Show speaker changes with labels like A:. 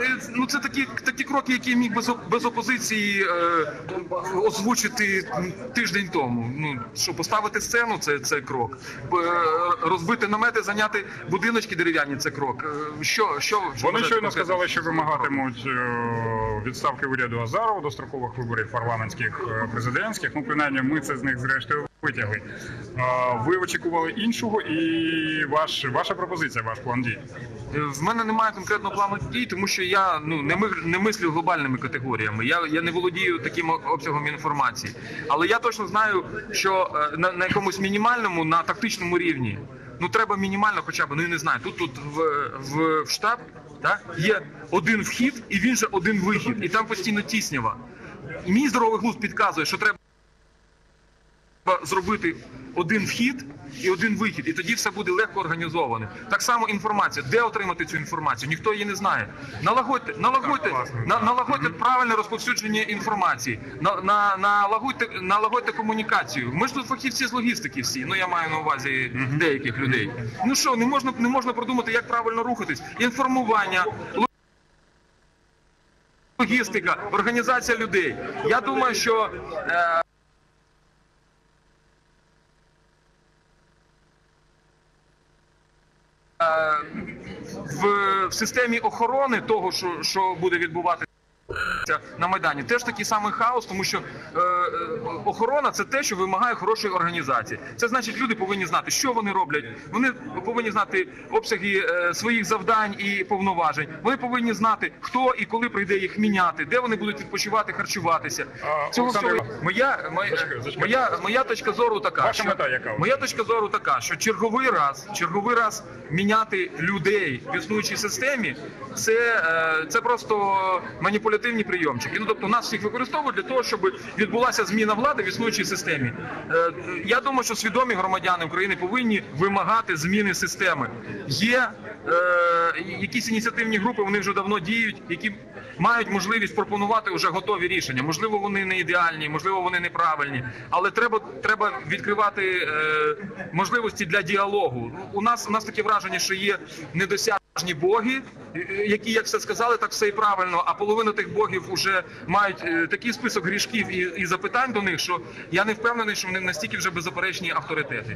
A: е, ну це такі такі кроки, які міг без, без опозиції е, озвучити тиждень тому. Ну що поставити сцену, це, це крок. Е, Розбити намети, зайняти будиночки дерев'яні, це крок. Е, Що, що,
B: Вони щойно сказали, що вимагатимуть відставки уряду Азарова до строкових виборів парламентських президентських. Ну, принаймні, ми це з них зрештою витягли. Ви очікували іншого, і ваш ваша пропозиція, ваш план дій.
A: В мене немає конкретного плану дій, тому що я ну не ми не мислю глобальними категоріями. Я, я не володію таким обсягом інформації. Але я точно знаю, що е, на, на якомусь мінімальному, на тактичному рівні, ну треба мінімально, хоча б ну я не знаю. Тут тут в, в, в штаб так, є один вхід і він же один вихід, і там постійно тіснява. Мій здоровий глузд підказує, що треба зробити один вхід і один вихід, і тоді все буде легко організоване. Так само інформація. Де отримати цю інформацію? Ніхто її не знає. Налагодьте, налагодьте, на, налагодьте правильне розповсюдження інформації, на, на, налагодьте, налагодьте комунікацію. Ми ж тут фахівці з логістики всі. Ну я маю на увазі деяких людей. Ну що, не можна не можна продумати, як правильно рухатись. Інформування. Логістика, організація людей. Я думаю, що е, в, в системі охорони того, що, що буде відбуватися на майдані, теж такий самий хаос, тому що е, е, охорона це те, що вимагає хорошої організації. Це значить, люди повинні знати, що вони роблять. Вони повинні знати обсяги е, своїх завдань і повноважень. Вони повинні знати, хто і коли прийде їх міняти, де вони будуть відпочивати, харчуватися.
B: А,
A: Цього
B: Олександр
A: всього моя, моя,
B: Зачекай, зачекай.
A: моя, моя точка зору така.
B: Ваша
A: що-
B: мета яка?
A: Моя точка зору така, що черговий раз, черговий раз міняти людей в існуючій системі, це, е, це просто маніпулятивні прийомчики. Ну тобто нас всіх використовують для того, щоб відбулася зміна влади в існуючій системі. Е, Я думаю, що свідомі громадяни України повинні вимагати зміни системи. Є е, якісь ініціативні групи, вони вже давно діють, які мають можливість пропонувати вже готові рішення. Можливо, вони не ідеальні, можливо, вони неправильні, але треба, треба відкривати е, можливості для діалогу. У нас у нас таке враження, що є недосяжні боги, е, які, як все сказали, так все і правильно. А половина тих богів вже мають е, такий список грішків і, і запитань до них, що я не впевнений, що вони настільки вже беззаперечні авторитети.